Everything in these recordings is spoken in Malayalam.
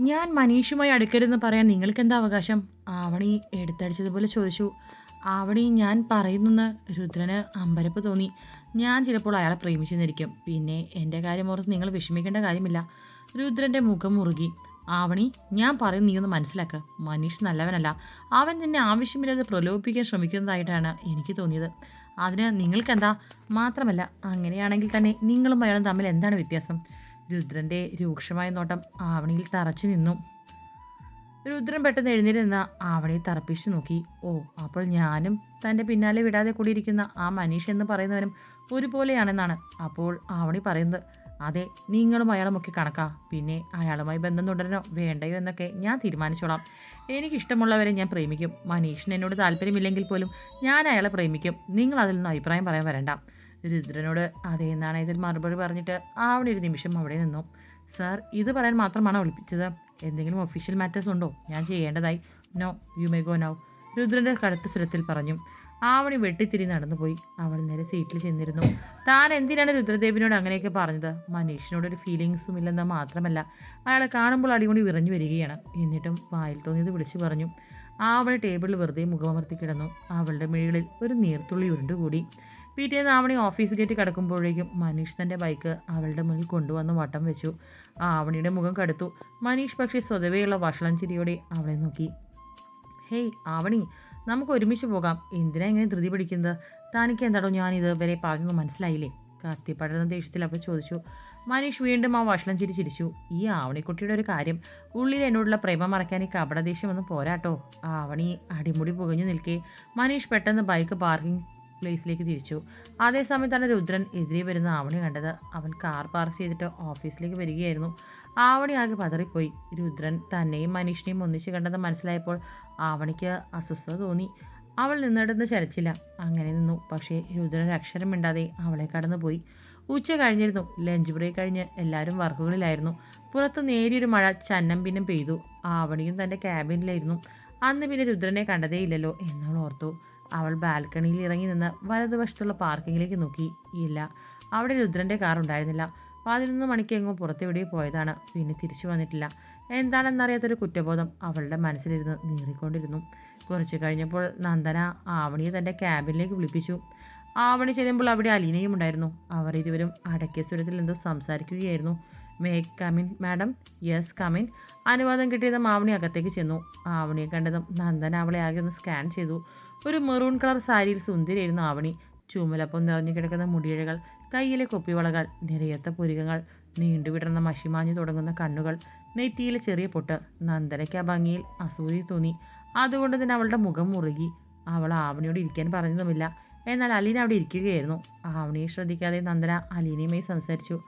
ഞാൻ മനീഷുമായി അടുക്കരുതെന്ന് പറയാൻ നിങ്ങൾക്ക് എന്താ അവകാശം? ആവണി എടുത്തടിച്ചതുപോലെ ചോദിച്ചു. ആവണി ഞാൻ പറയുന്നെന്ന് രുദ്രന് അമ്പരപ്പ് തോന്നി. ഞാൻ ചിലപ്പോൾ അയാളെ പ്രേമിച്ചെന്നിരിക്കും. പിന്നെ എന്റെ കാര്യം ഓർത്ത് നിങ്ങൾ വിഷമിക്കേണ്ട കാര്യമില്ല. രുദ്രന്റെ മുഖം മുറുകി. ആവണി ഞാൻ പറയും നീ ഒന്ന് മനസ്സിലാക്കുക മനീഷ് നല്ലവനല്ല. അവൻ നിന്നെ ആവശ്യമില്ലാതെ പ്രലോഭിപ്പിക്കാൻ ശ്രമിക്കുന്നതായിട്ടാണ് എനിക്ക് തോന്നിയത്. അതിന് നിങ്ങൾക്കെന്താ? മാത്രമല്ല അങ്ങനെയാണെങ്കിൽ തന്നെ നിങ്ങളും അയാളും തമ്മിൽ എന്താണ് വ്യത്യാസം? രുദ്രന്റെ രൂക്ഷമായ നോട്ടം ആവണിയിൽ തറച്ചു നിന്നു. രുദ്രൻ പെട്ടെന്ന് എഴുന്നേരുന്ന ആവണിയെ തറപ്പിച്ചു നോക്കി. ഓ അപ്പോൾ ഞാനും തന്റെ പിന്നാലെ വിടാതെ കൂടിയിരിക്കുന്ന ആ മനീഷ് എന്ന് പറയുന്നവനും ഒരുപോലെയാണെന്നാണ് അപ്പോൾ ആവണി പറയുന്നത്. അതെ നിങ്ങളും അയാളുമൊക്കെ കണക്കാ. പിന്നെ അയാളുമായി ബന്ധം തുടരണോ? വേണ്ടയോ എന്നൊക്കെ ഞാൻ തീരുമാനിച്ചോളാം. എനിക്കിഷ്ടമുള്ളവരെ ഞാൻ പ്രേമിക്കും. മനീഷിന് എന്നോട് താല്പര്യമില്ലെങ്കിൽ പോലും ഞാൻ അയാളെ പ്രേമിക്കും. നിങ്ങൾ അതിൽ നിന്ന് അഭിപ്രായം പറയാൻ വരണ്ട. രുദ്രനോട് അതേ എന്നാണ് ഇതിൽ മറുപടി പറഞ്ഞിട്ട് അവിടെ ഒരു നിമിഷം അവിടെ നിന്നു. സാർ ഇത് പറയാൻ മാത്രമാണോ വിളിപ്പിച്ചത്? എന്തെങ്കിലും ഒഫീഷ്യൽ മാറ്റേഴ്സ് ഉണ്ടോ? ഞാൻ ചെയ്യേണ്ടതായി. No you may go now രുദ്രന്റെ കടുത്ത സ്വരത്തിൽ പറഞ്ഞു. ആവണി വെട്ടിത്തിരി നടന്നുപോയി. അവൾ നേരെ സീറ്റിൽ ചെന്നിരുന്നു. താൻ എന്തിനാണ് രുദ്രദേവിനോട് അങ്ങനെയൊക്കെ പറഞ്ഞത്? മനീഷിനോട് ഒരു ഫീലിങ്സും ഇല്ലെന്ന് മാത്രമല്ല അയാളെ കാണുമ്പോൾ അടിമുടി വിറഞ്ഞു വരികയാണ്. എന്നിട്ടും വായിൽ തോന്നിയത് വിളിച്ചു പറഞ്ഞു. ആവണി ടേബിളിൽ വെറുതെ മുഖമർത്തി കിടന്നു. അവളുടെ മിഴികളിൽ ഒരു നീർത്തുള്ളി ഉരുണ്ടുകൂടി. പിറ്റേന്ന് ആവണി ഓഫീസ് ഗേറ്റ് കിടക്കുമ്പോഴേക്കും മനീഷ് തന്റെ ബൈക്ക് അവളുടെ മുന്നിൽ കൊണ്ടുവന്ന് വട്ടം വെച്ചു. ആവണിയുടെ മുഖം കടുത്തു. മനീഷ് പക്ഷേ സ്വതവേയുള്ള വഷളം ചിരിയോടെ അവളെ നോക്കി. ഹേയ് ആവണി നമുക്ക് ഒരുമിച്ച് പോകാം. എന്തിനാ ഇങ്ങനെ ധൃതി പിടിക്കുന്നത്? തനിക്ക് എന്താണോ ഞാൻ ഇതുവരെ പറഞ്ഞത് മനസ്സിലായില്ലേ? കത്തിപ്പടർന്ന ദേഷ്യത്തിൽ അപ്പോൾ ചോദിച്ചു. മനീഷ് വീണ്ടും ആ വഷളം ചിരി ചിരിച്ചു. ഈ ആവണിക്കുട്ടിയുടെ ഒരു കാര്യം ഉള്ളിൽ എന്നോടുള്ള പ്രേമം മറയ്ക്കാൻ ഈ ഒന്ന് പോരാട്ടോ. ആവണി അടിമുടി പുകഞ്ഞു നിൽക്കേ. മനീഷ് പെട്ടെന്ന് ബൈക്ക് പാർക്കിംഗ് പ്ലേസിലേക്ക് തിരിച്ചു. അതേസമയത്താണ് രുദ്രൻ എതിരെ വരുന്ന ആവണി കണ്ടത്. അവൻ കാർ പാർക്ക് ചെയ്തിട്ട് ഓഫീസിലേക്ക് വരികയായിരുന്നു. ആവണി ആകെ പതറിപ്പോയി. രുദ്രൻ തന്നെയും മനീഷിനെയും ഒന്നിച്ച് കണ്ടത് മനസ്സിലായപ്പോൾ ആവണിക്ക് അസ്വസ്ഥത തോന്നി. അവൾ നിന്നിടന്ന് ചരച്ചില്ല. അങ്ങനെ നിന്നു. പക്ഷേ രുദ്രൻ അക്ഷരം മിണ്ടാതെ അവളെ കടന്നുപോയി. ഉച്ച കഴിഞ്ഞിരുന്നു. ലഞ്ച് ബ്രേക്ക് കഴിഞ്ഞ് എല്ലാവരും വർക്കുകളിലായിരുന്നു. പുറത്ത് നേരിയൊരു മഴ ചന്നം പിന്നും പെയ്തു. ആവണിയും തന്റെ ക്യാബിനിലായിരുന്നു അന്ന് പിന്നെ രുദ്രനെ കണ്ടതേയില്ലല്ലോ എന്നവൾ ഓർത്തു. അവൾ ബാൽക്കണിയിൽ ഇറങ്ങി നിന്ന് വലതുവശത്തുള്ള പാർക്കിങ്ങിലേക്ക് നോക്കി. ഇല്ല അവിടെ രുദ്രന്റെ കാർ ഉണ്ടായിരുന്നില്ല. പതിനൊന്ന് മണിക്ക് എങ്ങോ പുറത്തെവിടെ പോയതാണ്. പിന്നെ തിരിച്ചു വന്നിട്ടില്ല. എന്താണെന്നറിയാത്തൊരു കുറ്റബോധം അവളുടെ മനസ്സിലിരുന്ന് നീറിക്കൊണ്ടിരുന്നു. കുറച്ച് കഴിഞ്ഞപ്പോൾ നന്ദന ആവണിയെ തന്റെ ക്യാബിനിലേക്ക് വിളിപ്പിച്ചു. ആവണി ചെല്ലുമ്പോൾ അവിടെ അലീനയും ഉണ്ടായിരുന്നു. അവർ ഇരുവരും അടക്കിയ സ്വരത്തിൽ എന്തോ സംസാരിക്കുകയായിരുന്നു. May come in madam yes come in അനുവാദം കിട്ടിയതും ആവണി അകത്തേക്ക് ചെന്നു. ആവണിയെ കണ്ടതും നന്ദന അവളെ ആകെ ഒന്ന് സ്കാൻ ചെയ്തു. ഒരു മെറൂൺ കളർ സാരിയിൽ സുന്ദരിയായിരുന്നു ആവണി ചുമലപ്പം നിറഞ്ഞു കിടക്കുന്ന മുടിയിഴകൾ കയ്യിലെ കൊപ്പിവളകൾ നിറയത്ത പുരികങ്ങൾ നീണ്ടുവിടർന്ന മഷിമാഞ്ഞു തുടങ്ങുന്ന കണ്ണുകൾ നെറ്റിയിലെ ചെറിയ പൊട്ട് നന്ദനയ്ക്ക് ആ ഭംഗിയിൽ അസൂതി തോന്നി. അതുകൊണ്ട് തന്നെ അവളുടെ മുഖം മുറുകി. അവൾ ആവണിയോട് ഇരിക്കാൻ പറഞ്ഞതുമില്ല. എന്നാൽ അലീന അവിടെ ഇരിക്കുകയായിരുന്നു. ആവണിയെ ശ്രദ്ധിക്കാതെ നന്ദന അലീനയുമായി സംസാരിച്ചു.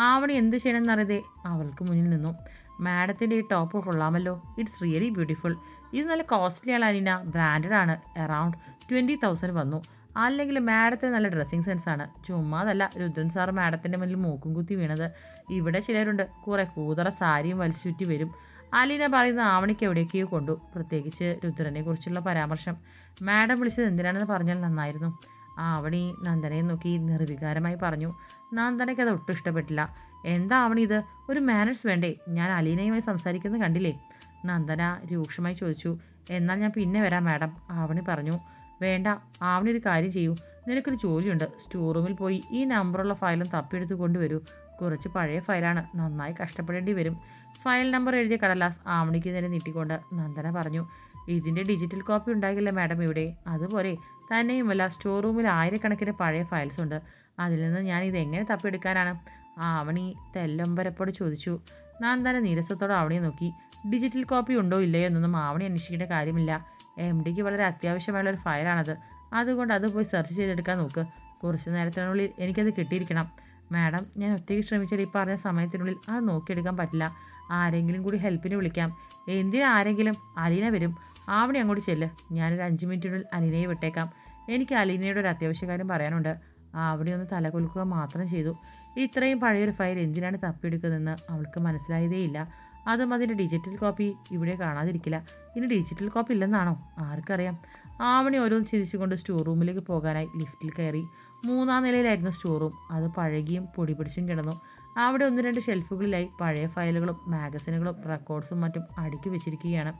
ആവണി എന്ത് ചെയ്യണമെന്നറിയാതെ? അവൾക്ക് മുന്നിൽ നിന്നു. മാഡത്തിന്റെ ഈ ടോപ്പ് കൊള്ളാമല്ലോ. ഇറ്റ്സ് റിയലി ബ്യൂട്ടിഫുൾ ഇത് നല്ല കോസ്റ്റ്ലി ആണ് അലീന. ബ്രാൻഡഡ് ആണ്. അറൗണ്ട് ട്വന്റി തൗസൻഡ് വന്നു. അല്ലെങ്കിൽ മാഡത്തിന് നല്ല ഡ്രസ്സിങ് സെൻസ് ആണ്. ചുമ്മാതല്ല രുദ്രൻ സാർ മാഡത്തിന്റെ മുന്നിൽ മൂക്കും കുത്തി വീണത്. ഇവിടെ ചിലരുണ്ട്. കുറേ കൂതറ സാരിയും വലിച്ചുറ്റി വരും. അലീന പറയുന്ന ആവണിക്ക് എവിടേക്കോ കൊണ്ടു. പ്രത്യേകിച്ച് രുദ്രനെ കുറിച്ചുള്ള പരാമർശം. മാഡം വിളിച്ചത് എന്തിനാണെന്ന് പറഞ്ഞാൽ നന്നായിരുന്നു. ആവണി നന്ദനയെ നോക്കി നിർവികാരമായി പറഞ്ഞു. നന്ദനയ്ക്ക് അത് ഒട്ടും ഇഷ്ടപ്പെട്ടില്ല. എന്താ ആവണി ഇത്? ഒരു മാനേഴ്സ് വേണ്ടേ? ഞാൻ അലീനയുമായി സംസാരിക്കുന്നത് കണ്ടില്ലേ? നന്ദന രൂക്ഷമായി ചോദിച്ചു. എന്നാൽ ഞാൻ പിന്നെ വരാം മാഡം ആവണി പറഞ്ഞു. വേണ്ട ആവണി ഒരു കാര്യം ചെയ്യൂ. നിനക്കൊരു ജോലിയുണ്ട്. സ്റ്റോർ റൂമിൽ പോയി ഈ നമ്പറുള്ള ഫയലും തപ്പിയെടുത്ത് കൊണ്ടുവരൂ. കുറച്ച് പഴയ ഫയലാണ് നന്നായി കഷ്ടപ്പെടേണ്ടി വരും. ഫയൽ നമ്പർ എഴുതിയ കടലാസ് ആവണിക്ക് നേരെ നീട്ടിക്കൊണ്ട് നന്ദന പറഞ്ഞു. ഇതിന്റെ ഡിജിറ്റൽ കോപ്പി ഉണ്ടാകില്ല മാഡം ഇവിടെ. അതുപോലെ തന്നെയുമല്ല സ്റ്റോർ റൂമിൽ ആയിരക്കണക്കിന് പഴയ ഫയൽസ് ഉണ്ട്. അതിൽ നിന്ന് ഞാൻ ഇത് എങ്ങനെ തപ്പിയെടുക്കാനാണ്? ആവണി തെല്ലമ്പരപ്പോട് ചോദിച്ചു. നന്ദന നീരസത്തോടെ ആവണിയെ നോക്കി. ഡിജിറ്റൽ കോപ്പി ഉണ്ടോ ഇല്ലയോ എന്നൊന്നും ആവണി അന്വേഷിക്കേണ്ട കാര്യമില്ല. എം ഡിക്ക് വളരെ അത്യാവശ്യമായുള്ള ഒരു ഫയലാണത് അതുകൊണ്ട് അത് പോയി സെർച്ച് ചെയ്തെടുക്കാൻ നോക്ക്. കുറച്ച് നേരത്തിനുള്ളിൽ എനിക്കത് കിട്ടിയിരിക്കണം. മാഡം ഞാൻ ഒറ്റയ്ക്ക് ശ്രമിച്ചാൽ ഈ പറഞ്ഞ സമയത്തിനുള്ളിൽ അത് നോക്കിയെടുക്കാൻ പറ്റില്ല. ആരെങ്കിലും കൂടി ഹെൽപ്പിന് വിളിക്കാം. എന്തിനാരെങ്കിലും അലീന വരും. ആവണി അങ്ങോട്ട് ചെല്ല്. ഞാനൊരു അഞ്ച് മിനിറ്റിനുള്ളിൽ അലീനയെ വിട്ടേക്കാം. എനിക്ക് അലീനയുടെ ഒരു അത്യാവശ്യ കാര്യം പറയാനുണ്ട്. അവിടെ ഒന്ന് തലകൊലുക്കുക മാത്രം ചെയ്തു. ഇത്രയും പഴയൊരു ഫയൽ എന്തിനാണ് തപ്പിയെടുക്കുന്നതെന്ന് അവൾക്ക് മനസ്സിലായതേയില്ല അതും അതിന്റെ ഡിജിറ്റൽ കോപ്പി ഇവിടെ കാണാതിരിക്കില്ല. ഇനി ഡിജിറ്റൽ കോപ്പി ഇല്ലെന്നാണോ? ആർക്കറിയാം. ആവണി ഓരോന്ന് ചിരിച്ചുകൊണ്ട് സ്റ്റോർ റൂമിലേക്ക് പോകാനായി ലിഫ്റ്റിൽ കയറി. മൂന്നാം നിലയിലായിരുന്നു സ്റ്റോർ റൂം അത് പഴകിയും പൊടി പിടിച്ചും കിടന്നു. അവിടെ ഒന്ന് രണ്ട് ഷെൽഫുകളിലായി പഴയ ഫയലുകളും മാഗസിനുകളും റെക്കോർഡ്സും മറ്റും അടുക്കി വെച്ചിരിക്കുകയാണ്.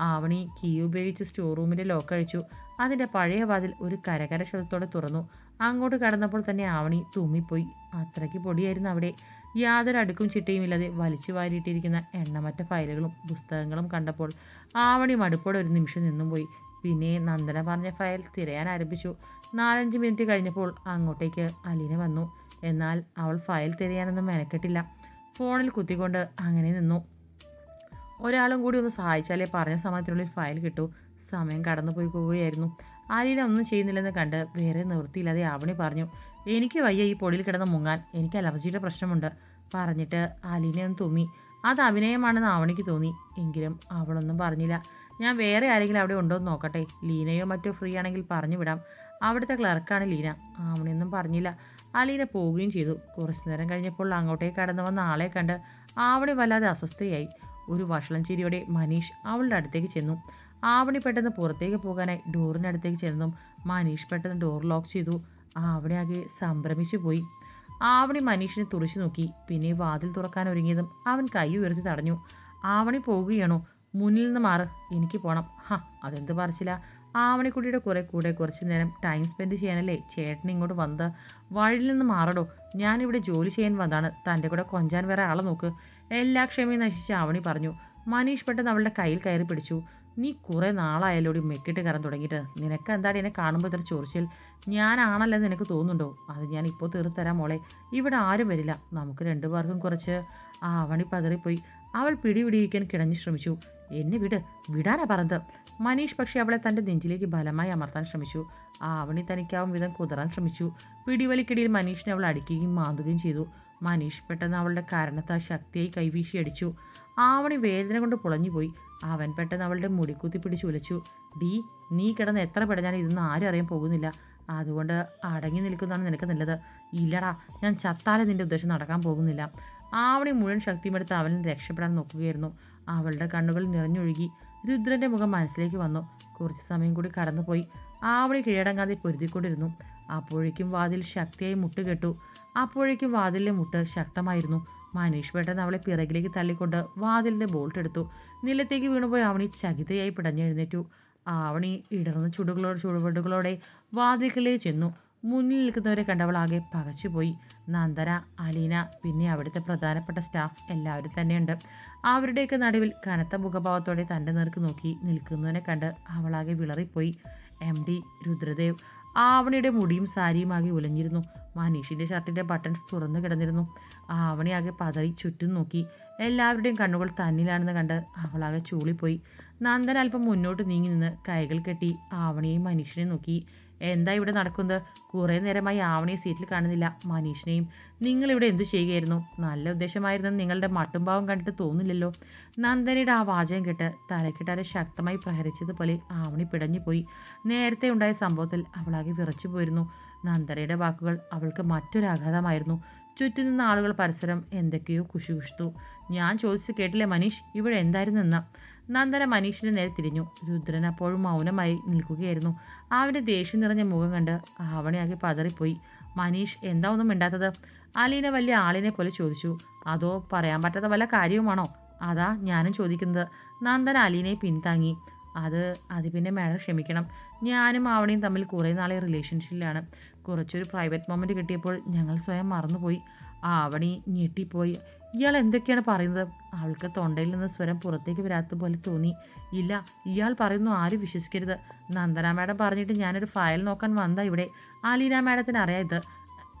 ആവണി കീ ഉപയോഗിച്ച് സ്റ്റോർ റൂമിന്റെ ലോക്ക് അഴിച്ചു. അതിന്റെ പഴയ വാതിൽ ഒരു കരകര ശബ്ദത്തോടെ തുറന്നു. അങ്ങോട്ട് കടന്നപ്പോൾ തന്നെ ആവണി തുമ്മിപ്പോയി അത്രയ്ക്ക് പൊടിയായിരുന്നു അവിടെ. യാതൊരു അടുക്കും ചിട്ടയും ഇല്ലാതെ വലിച്ചു വാരിയിട്ടിരിക്കുന്ന എണ്ണമറ്റ ഫയലുകളും പുസ്തകങ്ങളും കണ്ടപ്പോൾ ആവണി മടുപ്പോടെ ഒരു നിമിഷം നിന്നും പോയി പിന്നെ നന്ദന പറഞ്ഞ ഫയൽ തിരയാൻ ആരംഭിച്ചു. നാലഞ്ച് മിനിറ്റ് കഴിഞ്ഞപ്പോൾ അങ്ങോട്ടേക്ക് അലീന വന്നു. എന്നാൽ അവൾ ഫയൽ തിരയാനൊന്നും മെനക്കെട്ടില്ല. ഫോണിൽ കുത്തിക്കൊണ്ട് അങ്ങനെ നിന്നു. ഒരാളും കൂടി ഒന്ന് സഹായിച്ചാലേ പറഞ്ഞ സമയത്തിനുള്ളിൽ ഫയൽ കിട്ടു. സമയം കടന്നു പോയി പോവുകയായിരുന്നു. അലീന ഒന്നും ചെയ്യുന്നില്ലെന്ന് കണ്ട് വേറെ നിവൃത്തിയില്ലാതെ ആവണി പറഞ്ഞു. എനിക്ക് വയ്യ ഈ പൊടിയിൽ കിടന്ന് മുങ്ങാൻ. എനിക്ക് അലർജിയുടെ പ്രശ്നമുണ്ട്. പറഞ്ഞിട്ട് അലീനയൊന്ന് തുമ്മി. അത് അഭിനയമാണെന്ന് ആവണിക്ക് തോന്നി. എങ്കിലും അവളൊന്നും പറഞ്ഞില്ല. ഞാൻ വേറെ ആരെങ്കിലും അവിടെ ഉണ്ടോ എന്ന് നോക്കട്ടെ. ലീനയോ മറ്റോ ഫ്രീ ആണെങ്കിൽ പറഞ്ഞു വിടാം. അവിടുത്തെ ക്ലർക്കാണ് ലീന. ആവണിയൊന്നും പറഞ്ഞില്ല. ആ ലീന പോവുകയും ചെയ്തു. കുറച്ചു നേരം കഴിഞ്ഞപ്പോൾ അങ്ങോട്ടേക്ക് കടന്നു വന്ന ആളെ കണ്ട് ആവണി വല്ലാതെ അസ്വസ്ഥയായി. ഒരു വഷളം ചിരിയോടെ മനീഷ് അവളുടെ അടുത്തേക്ക് ചെന്നു. ആവണി പെട്ടെന്ന് പുറത്തേക്ക് പോകാനായി ഡോറിനടുത്തേക്ക് ചെന്നതും മനീഷ് പെട്ടെന്ന് ഡോർ ലോക്ക് ചെയ്തു. ആവണി ആകെ സംഭ്രമിച്ചു പോയി. ആവണി മനീഷിനെ തുറച്ചു നോക്കി. പിന്നെ വാതിൽ തുറക്കാൻ ഒരുങ്ങിയതും അവൻ കൈ ഉയർത്തി തടഞ്ഞു. ആവണി പോകുകയാണോ മുന്നിൽ നിന്ന് മാറ്. എനിക്ക് പോകണം ഹാ അതെന്ത് പറച്ചില്ല ആവണിക്കുട്ടിയുടെ കുറെ കൂടെ കുറച്ച് നേരം ടൈം സ്പെൻഡ് ചെയ്യാനല്ലേ ചേട്ടൻ ഇങ്ങോട്ട് വന്നത്? വഴിയിൽ നിന്ന് മാറടോ. ഞാനിവിടെ ജോലി ചെയ്യാൻ വന്നതാണ്. തന്റെ കൂടെ കൊഞ്ചാൻ വേറെ ആളെ നോക്ക്. എല്ലാ ക്ഷമയും നശിച്ച് ആവണി പറഞ്ഞു. മനീഷ് പെട്ടെന്ന് അവളുടെ കയ്യിൽ കയറി പിടിച്ചു. നീ കുറേ നാളായാലോടി മെക്കിട്ട് കയറാൻ തുടങ്ങിയിട്ട്. നിനക്ക് എന്താണ് എന്നെ കാണുമ്പോൾ ഇത്ര ചോദിച്ചാൽ ഞാനാണല്ലെന്ന് നിനക്ക് തോന്നുന്നുണ്ടോ? അത് ഞാൻ ഇപ്പോൾ തീർത്തരാം മോളെ. ഇവിടെ ആരും വരില്ല. നമുക്ക് രണ്ടു പേർക്കും കുറച്ച് ആവണി പതറിപ്പോയി. അവൾ പിടിപിടിയിക്കാൻ കിടഞ്ഞു ശ്രമിച്ചു. എന്നെ വിട് വിടാനാ പറഞ്ഞത്. മനീഷ് പക്ഷേ അവളെ തന്റെ നെഞ്ചിലേക്ക് ബലമായി അമർത്താൻ ശ്രമിച്ചു. ആ അവണി തനിക്കാവും വിധം കുതറാൻ ശ്രമിച്ചു. പിടിവലിക്കിടയിൽ മനീഷിനെ അവൾ അടിക്കുകയും മാന്തുകയും ചെയ്തു. മനീഷ് പെട്ടെന്ന് അവളുടെ കാരണത്താൽ ശക്തിയായി കൈവീശി അടിച്ചു. ആവണി വേദന കൊണ്ട് പുളഞ്ഞുപോയി. അവൻ പെട്ടെന്ന് അവളുടെ മുടിക്കുത്തി പിടിച്ചു ഉലച്ചു. ഡീ നീ കിടന്ന് എത്ര പെടഞ്ഞാലും ഇതൊന്നും ആരും അറിയാൻ പോകുന്നില്ല. അതുകൊണ്ട് അടങ്ങി നിൽക്കുന്നതാണ് നിനക്ക് നല്ലത്. ഇല്ലടാ ഞാൻ ചത്താലേ നിന്റെ ഉദ്ദേശം നടക്കാൻ പോകുന്നില്ല. ആവണി മുഴുവൻ ശക്തിയുമെടുത്ത് അവനിൽ രക്ഷപ്പെടാൻ നോക്കുകയായിരുന്നു. അവളുടെ കണ്ണുകൾ നിറഞ്ഞൊഴുകി. രുദ്രന്റെ മുഖം മനസ്സിലേക്ക് വന്നു. കുറച്ച് സമയം കൂടി കടന്നുപോയി. ആവണി കീഴടങ്ങാതെ പൊരുതിക്കൊണ്ടിരുന്നു. അപ്പോഴേക്കും വാതിൽ ശക്തിയായി മുട്ട് കെട്ടു അപ്പോഴേക്കും വാതിലിലെ മുട്ട് ശക്തമായിരുന്നു. മനീഷ് പെട്ടെന്ന് അവളെ പിറകിലേക്ക് തള്ളിക്കൊണ്ട് വാതിലിന്റെ ബോൾട്ട് എടുത്തു. നിലത്തേക്ക് വീണുപോയി അവണി ചകിതയായി പിടഞ്ഞെഴുന്നേറ്റു. ആവണി ഇടർന്ന ചുടുകളോട് ചുടുപടുകളോടെ വാതിൽക്കലേ ചെന്നു. മുന്നിൽ നിൽക്കുന്നവരെ കണ്ടവൾ ആകെ പകച്ചുപോയി നന്ദന അലീന പിന്നെ അവിടുത്തെ പ്രധാനപ്പെട്ട സ്റ്റാഫ് എല്ലാവരും തന്നെയുണ്ട്. അവരുടെയൊക്കെ നടുവിൽ കനത്ത മുഖഭാവത്തോടെ തന്റെ നേർക്ക് നോക്കി നിൽക്കുന്നവനെ കണ്ട് അവളാകെ വിളറിപ്പോയി. എം ഡി രുദ്രദേവ് ആവണിയുടെ മുടിയും സാരിയും ആകെ ഉലഞ്ഞിരുന്നു മനീഷിന്റെ ഷർട്ടിന്റെ ബട്ടൺസ് തുറന്നു കിടന്നിരുന്നു. ആവണി ആകെ പതറി ചുറ്റും നോക്കി. എല്ലാവരുടെയും കണ്ണുകൾ തന്നിലാണെന്ന് കണ്ട് അവളാകെ ചൂളിപ്പോയി. നന്ദൻ അല്പം മുന്നോട്ട് നീങ്ങി നിന്ന് കൈകൾ കെട്ടി ആവണിയെയും മനീഷിനെ നോക്കി. എന്താ ഇവിടെ നടക്കുന്നത്? കുറേ നേരമായി ആവണിയെ സീറ്റിൽ കാണുന്നില്ല. മനീഷിനെയും നിങ്ങളിവിടെ എന്തു ചെയ്യുകയായിരുന്നു? നല്ല ഉദ്ദേശമായിരുന്നെന്ന് നിങ്ങളുടെ മട്ടുംഭാവം കണ്ടിട്ട് തോന്നില്ലല്ലോ. നന്ദനയുടെ ആ വാചകം കേട്ട് തലക്കിട്ടാരെ ശക്തമായി പ്രഹരിച്ചതുപോലെ ആവണി പിടഞ്ഞുപോയി. നേരത്തെ ഉണ്ടായ സംഭവത്തിൽ അവളാകെ വിറച്ചു പോയിരുന്നു നന്ദനയുടെ വാക്കുകൾ അവൾക്ക് മറ്റൊരാഘാതമായിരുന്നു ചുറ്റി നിന്ന ആളുകൾ പരസ്പരം എന്തൊക്കെയോ കുശുകുഷ്ടു ഞാൻ ചോദിച്ചു കേട്ടില്ലേ മനീഷ്? ഇവിടെ എന്തായിരുന്നു എന്ന നന്ദന മനീഷിന്റെ നേരെ തിരിഞ്ഞു. രുദ്രൻ അപ്പോഴും മൗനമായി നിൽക്കുകയായിരുന്നു. അവന്റെ ദേഷ്യം നിറഞ്ഞ മുഖം കണ്ട് ആവണയാകെ പതറിപ്പോയി. മനീഷ് എന്താ ഒന്നും മിണ്ടാത്തത്? അലീന വലിയ ആളിനെ പോലെ ചോദിച്ചു. അതോ പറയാൻ പറ്റാത്ത വല്ല കാര്യവുമാണോ? അതാ ഞാനും ചോദിക്കുന്നത്. നന്ദന അലീനയെ പിന്താങ്ങി അത് അത് പിന്നെ മാഡം ക്ഷമിക്കണം. ഞാനും ആവണിയും തമ്മിൽ കുറേ നാളെ റിലേഷൻഷിപ്പിലാണ് കുറച്ചൊരു പ്രൈവറ്റ് മൊമെന്റ് കിട്ടിയപ്പോൾ ഞങ്ങൾ സ്വയം മറന്നുപോയി. ആവണി ഞെട്ടിപ്പോയി. ഇയാൾ എന്തൊക്കെയാണ് പറയുന്നത്? അവൾക്ക് തൊണ്ടയിൽ നിന്ന് സ്വരം പുറത്തേക്ക് വരാത്ത പോലെ തോന്നി. ഇല്ല ഇയാൾ പറയുന്നു ആരും വിശ്വസിക്കരുത്. നന്ദന മാഡം പറഞ്ഞിട്ട് ഞാനൊരു ഫയൽ നോക്കാൻ വന്നതാ ഇവിടെ. ആലീന മാഡത്തിന് അറിയാം ഇത്.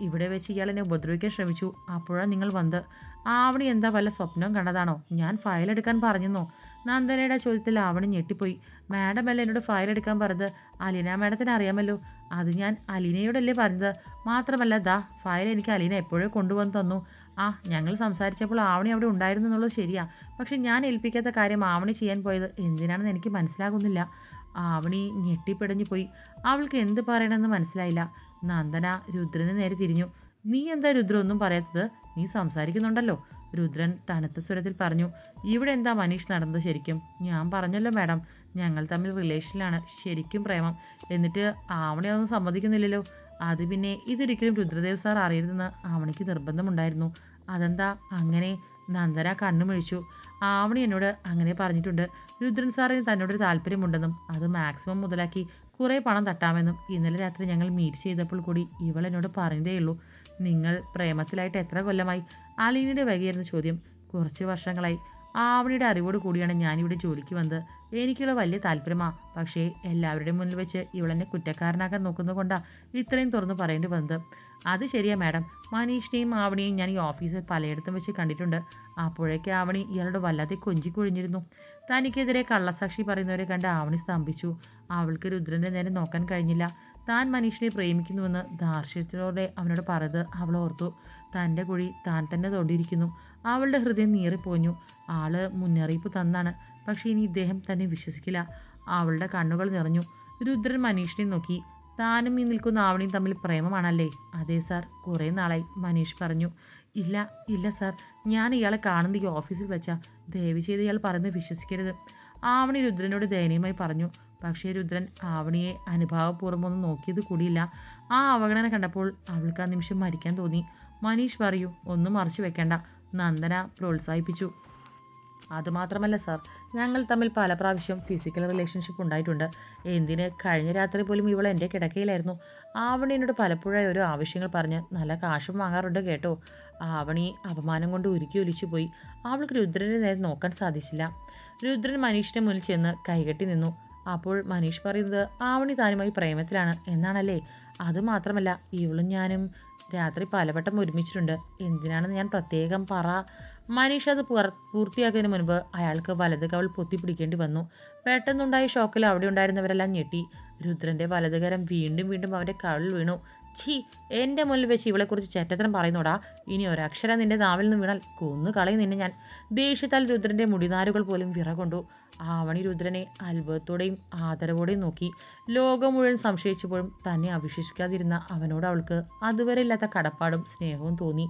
ഇവിടെ വെച്ച് ഇയാൾ എന്നെ ഉപദ്രവിക്കാൻ ശ്രമിച്ചു. അപ്പോഴാണ് നിങ്ങൾ വന്നത്. ആവണി എന്താ വല്ല സ്വപ്നം കണ്ടതാണോ? ഞാൻ ഫയൽ എടുക്കാൻ പറഞ്ഞെന്നോ? നന്ദനയുടെ ചോദ്യത്തിൽ ആവണി ഞെട്ടിപ്പോയി. മാഡം അല്ല എന്നോട് ഫയൽ എടുക്കാൻ പറഞ്ഞത്? അലീന മാഡത്തിന് അറിയാമല്ലോ. അത് ഞാൻ അലീനയോടല്ലേ പറഞ്ഞത്? മാത്രമല്ല ദാ ഫയൽ എനിക്ക് അലീന എപ്പോഴേ കൊണ്ടുവന്ന് തന്നു. ആ ഞങ്ങൾ സംസാരിച്ചപ്പോൾ ആവണി അവിടെ ഉണ്ടായിരുന്നു എന്നുള്ളത് ശരിയാ. പക്ഷെ ഞാൻ ഏൽപ്പിക്കാത്ത കാര്യം ആവണി ചെയ്യാൻ പോയത് എന്തിനാണെന്ന് എനിക്ക് മനസ്സിലാകുന്നില്ല. ആവണി ഞെട്ടിപ്പിടഞ്ഞു പോയി. അവൾക്ക് എന്ത് പറയണമെന്ന് മനസ്സിലായില്ല. നന്ദന രുദ്രന് നേരെ തിരിഞ്ഞു. നീ എന്താ രുദ്രൊന്നും പറയാത്തത്? നീ സംസാരിക്കുന്നുണ്ടല്ലോ. രുദ്രൻ തണുത്ത സ്വരത്തിൽ പറഞ്ഞു ഇവിടെ എന്താ മനീഷ് നടന്നത് ശരിക്കും? ഞാൻ പറഞ്ഞല്ലോ മാഡം ഞങ്ങൾ തമ്മിൽ റിലേഷനിലാണ് ശരിക്കും പ്രേമം. എന്നിട്ട് ആവണെ ഒന്നും സമ്മതിക്കുന്നില്ലല്ലോ. അത് പിന്നെ ഇതൊരിക്കലും രുദ്രദേവ് സാർ അറിയരുതെന്ന് ആവണിക്ക് നിർബന്ധമുണ്ടായിരുന്നു. അതെന്താ? അങ്ങനെ നന്ദന കണ്ണുമിഴിച്ചു. ആവണി എന്നോട് അങ്ങനെ പറഞ്ഞിട്ടുണ്ട്. രുദ്രൻ സാറിന് തന്നോടൊരു താല്പര്യമുണ്ടെന്നും അത് മാക്സിമം മുതലാക്കി കുറേ പണം തട്ടാമെന്നും ഇന്നലെ രാത്രി ഞങ്ങൾ മീറ്റ് ചെയ്തപ്പോൾ കൂടി ഇവൾ എന്നോട് പറഞ്ഞതേയുള്ളൂ. നിങ്ങൾ പ്രേമത്തിലായിട്ട് എത്ര കൊല്ലമായി അലീനയുടെ വകയായിരുന്നു ചോദ്യം. കുറച്ച് വർഷങ്ങളായി. ആവണിയുടെ അറിവോട് കൂടിയാണ് ഞാനിവിടെ ജോലിക്ക് വന്നത്. എനിക്കുള്ള വലിയ താല്പര്യമാ. പക്ഷേ എല്ലാവരുടെയും മുന്നിൽ വെച്ച് ഇവളെന്നെ കുറ്റക്കാരനാക്കാൻ നോക്കുന്നത് കൊണ്ടാ ഇത്രയും തുറന്ന് പറയേണ്ടി വന്നത്. അത് ശരിയാ മാഡം. മനീഷിനെയും ആവണിയെയും ഞാൻ ഈ ഓഫീസിൽ പലയിടത്തും വെച്ച് കണ്ടിട്ടുണ്ട്. അപ്പോഴേക്ക് ആവണി ഇയാളോട് വല്ലാതെ കൊഞ്ചിക്കൊഴിഞ്ഞിരുന്നു തനിക്കെതിരെ കള്ളസാക്ഷി പറയുന്നവരെ കണ്ട് ആവണി സ്തംഭിച്ചു. അവൾക്ക് രുദ്രന്റെ നേരെ നോക്കാൻ കഴിഞ്ഞില്ല. താൻ മനീഷിനെ പ്രേമിക്കുന്നുവെന്ന് ദാർശ്യത്തിലൂടെ അവനോട് പറഞ്ഞത് അവൾ ഓർത്തു തന്റെ കുഴി താൻ തന്നെ തോണ്ടിയിരിക്കുന്നു. അവളുടെ ഹൃദയം നീറിപ്പോഞ്ഞു. ആൾ മുന്നറിയിപ്പ് തന്നാണ്. പക്ഷേ ഇനി ഇദ്ദേഹം തന്നെ വിശ്വസിക്കില്ല. അവളുടെ കണ്ണുകൾ നിറഞ്ഞു. രുദ്രൻ മനീഷിനെ നോക്കി. താനും ഈ നിൽക്കുന്ന ആവണിയും തമ്മിൽ പ്രേമമാണല്ലേ? അതെ സാർ. കുറേ നാളായി മനീഷ് പറഞ്ഞു. ഇല്ല ഇല്ല സാർ. ഞാൻ ഇയാളെ കാണുന്നത് ഈ ഓഫീസിൽ വെച്ചാൽ ദയവ് ചെയ്ത് ഇയാൾ പറയുന്നത് വിശ്വസിക്കരുത്. ആവണി രുദ്രനോട് ദയനീയമായി പറഞ്ഞു. പക്ഷേ രുദ്രൻ ആവണിയെ അനുഭാവപൂർവം ഒന്നും നോക്കിയത് കൂടിയില്ല. ആ അവഗണന കണ്ടപ്പോൾ അവൾക്ക് ആ നിമിഷം മരിക്കാൻ തോന്നി. മനീഷ് പറയൂ ഒന്നും മറച്ചു വെക്കേണ്ട. നന്ദന പ്രോത്സാഹിപ്പിച്ചു. അതുമാത്രമല്ല സാർ ഞങ്ങൾ തമ്മിൽ പല പ്രാവശ്യം ഫിസിക്കൽ റിലേഷൻഷിപ്പ് ഉണ്ടായിട്ടുണ്ട്. എന്തിന്? കഴിഞ്ഞ രാത്രി പോലും ഇവൾ എന്റെ കിടക്കയിലായിരുന്നു. ആവണി എന്നോട് പലപ്പോഴായി ഓരോ ആവശ്യങ്ങൾ പറഞ്ഞ് നല്ല കാശും വാങ്ങാറുണ്ട് കേട്ടോ. ആവണി അപമാനം കൊണ്ട് ഉരുക്കി ഒലിച്ചു പോയി. അവൾക്ക് രുദ്രനെ നേരെ നോക്കാൻ സാധിച്ചില്ല. രുദ്രൻ മനീഷിന്റെ മുന്നിൽ ചെന്ന് കൈകെട്ടി നിന്നു. അപ്പോൾ മനീഷ് പറയുന്നത് ആവണി താനുമായി പ്രേമത്തിലാണ് എന്നാണല്ലേ? അതുമാത്രമല്ല ഇവളും ഞാനും രാത്രി പലവട്ടം ഒരുമിച്ചിട്ടുണ്ട്. എന്തിനാണെന്ന് ഞാൻ പ്രത്യേകം പറ. മനീഷ് അത് പൂർത്തിയാക്കുന്നതിന് മുൻപ് അയാൾക്ക് വലത് കവൾ പൊത്തിപ്പിടിക്കേണ്ടി വന്നു. പെട്ടെന്നുണ്ടായ ഷോക്കിൽ അവിടെ ഉണ്ടായിരുന്നവരെല്ലാം ഞെട്ടി. രുദ്രന്റെ വലതുകരം വീണ്ടും വീണ്ടും അവന്റെ കവളിൽ വീണു. ഛീ എന്റെ മുന്നിൽ വെച്ച് ഇവളെക്കുറിച്ച് ചേറ്റത്തരം പറയുന്നോടാ. ഇനി ഒരക്ഷരം നിന്റെ നാവിൽ നിന്ന് വീണാൽ കൊന്നു കളയും നിന്നെ ഞാൻ. ദേഷ്യത്താൽ രുദ്രന്റെ മുടിനാരുകൾ പോലും വിറകൊണ്ടു. ആവണി രുദ്രനെ അത്ഭുതത്തോടെയും ആദരവോടെയും നോക്കി ലോകം മുഴുവൻ സംശയിച്ചപ്പോഴും തന്നെ അവിശ്വസിക്കാതിരുന്ന അവനോട് അവൾക്ക് അതുവരെ ഇല്ലാത്ത കടപ്പാടും സ്നേഹവും തോന്നി.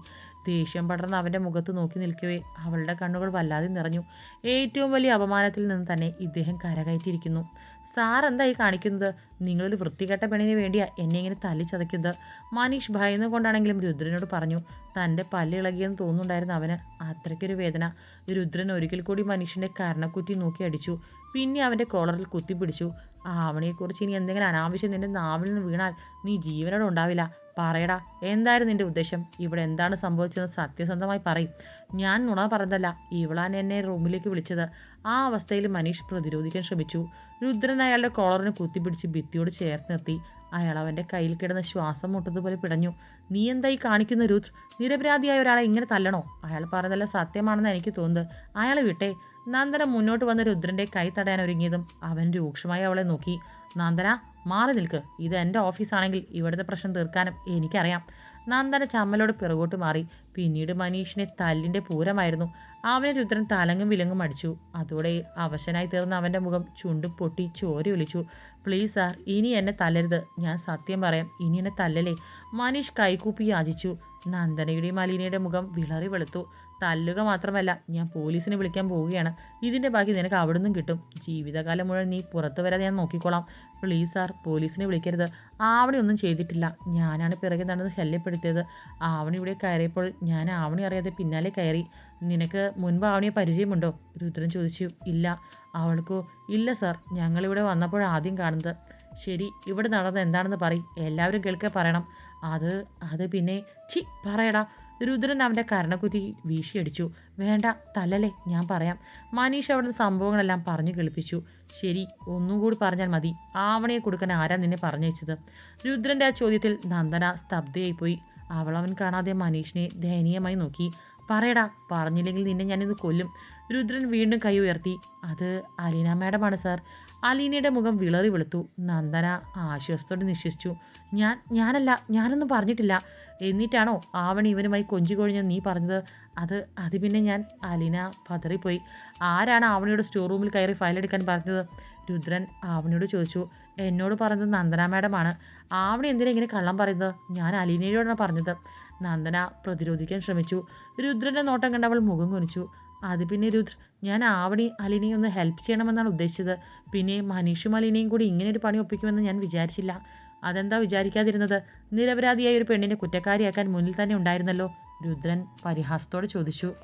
ദേഷ്യം പടർന്ന് അവന്റെ മുഖത്ത് നോക്കി നിൽക്കവേ. അവളുടെ കണ്ണുകൾ വല്ലാതെ നിറഞ്ഞു. ഏറ്റവും വലിയ അപമാനത്തിൽ നിന്ന് തന്നെ ഇദ്ദേഹം കരകയറ്റിയിരിക്കുന്നു സാർ എന്തായി കാണിക്കുന്നത്? നിങ്ങളൊരു വൃത്തികെട്ട പെണ്ണിന് വേണ്ടിയാ എന്നെ ഇങ്ങനെ തല്ലിച്ചതയ്ക്കുന്നത് മനീഷ് ഭയന്നുകൊണ്ടാണെങ്കിലും രുദ്രനോട് പറഞ്ഞു തന്റെ പല്ലിളകിയെന്ന് തോന്നുന്നുണ്ടായിരുന്നു അവന്. അത്രയ്ക്കൊരു വേദന. രുദ്രൻ ഒരിക്കൽ കൂടി മനീഷിന്റെ കരണക്കുറ്റി നോക്കി അടിച്ചു. പിന്നെ അവന്റെ കോളറിൽ കുത്തിപ്പിടിച്ചു ആവണിയെക്കുറിച്ച് ഇനി എന്തെങ്കിലും അനാവശ്യം നിന്റെ നാവിൽ നിന്ന് വീണാൽ നീ ജീവനോടെ ഉണ്ടാവില്ല. പറയടാ എന്തായിരുന്നു നിന്റെ ഉദ്ദേശം? ഇവിടെ എന്താണ് സംഭവിച്ചതെന്ന് സത്യസന്ധമായി പറയും. ഞാൻ നുണ പറഞ്ഞതല്ല ഇവളാൻ എന്നെ റൂമിലേക്ക് വിളിച്ചത്. ആ അവസ്ഥയിൽ മനീഷ് പ്രതിരോധിക്കാൻ ശ്രമിച്ചു. രുദ്രൻ അയാളുടെ കോളറിനെ കുത്തിപ്പിടിച്ച് ഭിത്തിയോട് ചേർത്ത് നിർത്തി. അയാൾ അവന്റെ കയ്യിൽ കിടന്ന ശ്വാസം മുട്ടതുപോലെ പിടഞ്ഞു. നീ എന്തായി കാണിക്കുന്ന രുദ്ര? നിരപരാധിയായ ഒരാളെ ഇങ്ങനെ തല്ലണോ? അയാൾ പറഞ്ഞതല്ല സത്യമാണെന്ന് എനിക്ക് തോന്നുന്നത്. അയാളെ വിട്ടേ. നന്ദന മുന്നോട്ട് വന്ന രുദ്രന്റെ കൈ തടയാൻ ഒരുങ്ങിയതും അവൻ രൂക്ഷമായി അവളെ നോക്കി. നന്ദന മാറി നിൽക്ക്. ഇത് എന്റെ ഓഫീസാണെങ്കിൽ ഇവിടുത്തെ പ്രശ്നം തീർക്കാനും എനിക്കറിയാം. നന്ദന ചമ്മലോട് പിറകോട്ട് മാറി. പിന്നീട് മനീഷിനെ തല്ലിന്റെ പൂരമായിരുന്നു. അവനെ രുദ്രൻ തലങ്ങും വിലങ്ങും അടിച്ചു. അതോടെ അവശനായി തീർന്ന അവന്റെ മുഖം ചുണ്ട് പൊട്ടി ചോരി ഒലിച്ചു. പ്ലീസ് സാർ ഇനി എന്നെ തല്ലരുത്. ഞാൻ സത്യം പറയാം ഇനി എന്നെ തല്ലലേ മനീഷ് കൈകൂപ്പി യാചിച്ചു. നന്ദനയുടെയും അലീനയുടെ മുഖം വിളറി വെളുത്തു. തല്ലുക മാത്രമല്ല ഞാൻ പോലീസിനെ വിളിക്കാൻ പോവുകയാണ്. ഇതിന്റെ ബാക്കി നിനക്ക് അവിടുന്ന് കിട്ടും. ജീവിതകാലം മുഴുവൻ നീ പുറത്തു വരാതെ ഞാൻ നോക്കിക്കോളാം. പ്ലീസ് സാർ പോലീസിനെ വിളിക്കരുത്. ആവണി ഒന്നും ചെയ്തിട്ടില്ല. ഞാനാണ് പിറകെ നടന്ന് ശല്യപ്പെടുത്തിയത്. ആവണി ഇവിടെ കയറിയപ്പോൾ ഞാൻ ആവണി അറിയാതെ പിന്നാലെ കയറി. നിനക്ക് മുൻപ് ആവണിയെ പരിചയമുണ്ടോ? രുദ്രൻ ചോദിച്ചു. ഇല്ല. അവൾക്കോ ഇല്ല സാർ. ഞങ്ങളിവിടെ വന്നപ്പോൾ ആദ്യം കാണുന്നത്. ശരി ഇവിടെ നടന്നത് എന്താണെന്ന് പറയും. എല്ലാവരും കേൾക്കെ പറയണം. അത് അത് പിന്നെ ചി പറയടാ. രുദ്രൻ അവന്റെ കരണക്കുതി വീശിയടിച്ചു. വേണ്ട തലല്ലേ ഞാൻ പറയാം. മനീഷ് അവിടുന്ന് സംഭവങ്ങളെല്ലാം പറഞ്ഞു കേൾപ്പിച്ചു. ശരി ഒന്നും കൂടി പറഞ്ഞാൽ മതി. ആവണയെ കൊടുക്കാൻ ആരാ നിന്നെ പറഞ്ഞയച്ചത്? രുദ്രന്റെ ആ ചോദ്യത്തിൽ നന്ദന സ്തബ്ധയായിപ്പോയി. അവളവൻ കാണാതെ മനീഷിനെ ദയനീയമായി നോക്കി. പറയടാ പറഞ്ഞില്ലെങ്കിൽ നിന്നെ ഞാനിത് കൊല്ലും. രുദ്രൻ വീണ്ടും കൈ ഉയർത്തി. അത് അലീന മാഡമാണ് സാർ. അലീനയുടെ മുഖം വിളറി വെളുത്തു. നന്ദന ആശ്വാസത്തോടെ നിശ്വസിച്ചു. ഞാൻ ഞാനല്ല ഞാനൊന്നും പറഞ്ഞിട്ടില്ല. എന്നിട്ടാണോ ആവണി ഇവനുമായി കൊഞ്ചി കൊഴിഞ്ഞ നീ പറഞ്ഞത്? അത് അത് പിന്നെ ഞാൻ അലിന പതറിപ്പോയി. ആരാണ് ആവണിയുടെ സ്റ്റോർ റൂമിൽ കയറി ഫയൽ എടുക്കാൻ പറഞ്ഞത്? രുദ്രൻ ആവണിയോട് ചോദിച്ചു. എന്നോട് പറഞ്ഞത് നന്ദന മാഡമാണ് ആവണി എന്തിനാ ഇങ്ങനെ കള്ളം പറയുന്നത്? ഞാൻ അലീനയോടാണ് പറഞ്ഞത്. നന്ദന പ്രതിരോധിക്കാൻ ശ്രമിച്ചു. രുദ്രന്റെ നോട്ടം കണ്ടവൾ മുഖം കുനിച്ചു. അത് പിന്നെ രുദ്ര ഞാൻ ആവണി അലീനയെ ഒന്ന് ഹെൽപ്പ് ചെയ്യണമെന്നാണ് ഉദ്ദേശിച്ചത്. പിന്നെ മനീഷും അലീനയും കൂടി ഇങ്ങനെ ഒരു പണി ഒപ്പിക്കുമെന്ന് ഞാൻ വിചാരിച്ചില്ല. അതെന്താ വിചാരിക്കാതിരുന്നത്? നിരപരാധിയായ ഒരു പെണ്ണിനെ കുറ്റക്കാരിയാക്കാൻ മുന്നിൽ തന്നെ ഉണ്ടായിരുന്നല്ലോ. രുദ്രൻ പരിഹാസത്തോടെ ചോദിച്ചു.